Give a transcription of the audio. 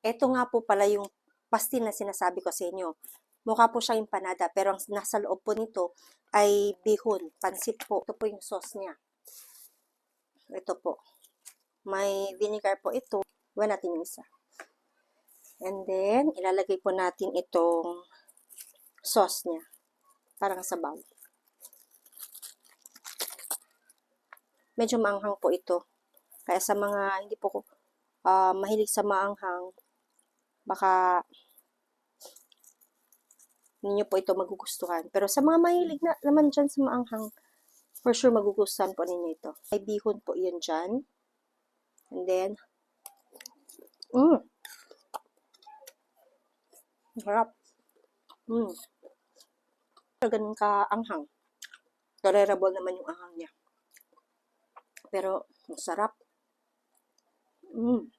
Ito nga po pala yung pastil na sinasabi ko sa inyo. Mukha po siyang empanada, pero ang nasa loob po nito ay bihon, pansit po. Ito po yung sauce niya. Ito po. May vinegar po ito. Iwan natin yung isa. And then, ilalagay po natin itong sauce niya. Parang sabaw. Medyo maanghang po ito. Kaya sa mga hindi po uh, mahilig sa maanghang, baka ninyo po ito magugustuhan. Pero sa mga mahilig na naman dyan sa maanghang, for sure magugustuhan po ninyo ito. May bihon po yun dyan. And then, mm, harap. Mm. Ganun ka anghang. Tolerable naman yung anghang niya. Pero, masarap. Mm.